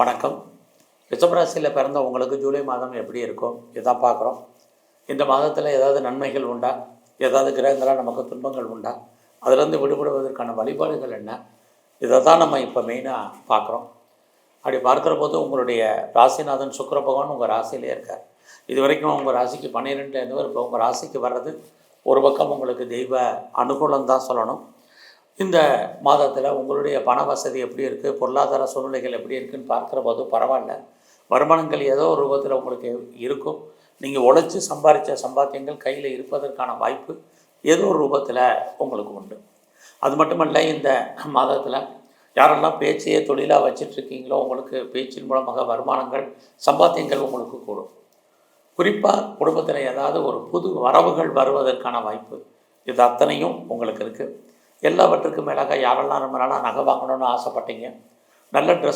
வணக்கம். ரிஷபராசியில் பிறந்த உங்களுக்கு ஜூலை மாதம் எப்படி இருக்கும்? இதான் பார்க்குறோம். இந்த மாதத்தில் ஏதாவது நன்மைகள் உண்டா? ஏதாவது கிரகங்களால் நமக்கு துன்பங்கள் உண்டா? அதிலிருந்து விடுபடுவதற்கான வழிபாடுகள் என்ன? இதை தான் நம்ம இப்போ மெயினாக பார்க்குறோம். அப்படி பார்க்குற போது உங்களுடைய ராசிநாதன் சுக்கர பகவான் உங்கள் ராசியிலே இருக்கார். இது வரைக்கும் உங்கள் ராசிக்கு பன்னிரெண்டு இருந்தவர் இப்போ உங்கள் ராசிக்கு வர்றது ஒரு பக்கம் உங்களுக்கு தெய்வ அனுகூலம் தான் சொல்லணும். இந்த மாதத்தில் உங்களுடைய பண வசதி எப்படி இருக்குது பொருளாதார சூழ்நிலைகள் எப்படி இருக்குன்னு பார்க்குற போது பரவாயில்ல. வருமானங்கள் ஏதோ ஒரு ரூபத்தில் உங்களுக்கு இருக்கும். நீங்கள் உழைச்சி சம்பாதிச்ச சம்பாத்தியங்கள் கையில் இருப்பதற்கான வாய்ப்பு ஏதோ ஒரு ரூபத்தில் உங்களுக்கு உண்டு. அது மட்டுமல்ல இந்த மாதத்தில் யாரெல்லாம் பேச்சையே தொழிலாக வச்சிட்ருக்கீங்களோ உங்களுக்கு பேச்சின் மூலமாக வருமானங்கள் சம்பாத்தியங்கள் உங்களுக்கு கூடும். குறிப்பாக குடும்பத்தில் ஏதாவது ஒரு புது வரவுகள் வருவதற்கான வாய்ப்பு இது அத்தனையும் உங்களுக்கு இருக்குது எல்லாவற்றுக்கும் மேலாக யாரெல்லாம் ரொம்ப நாளாக நகை வாங்கணும்னு ஆசைப்பட்டீங்க? நல்ல ட்ரெஸ்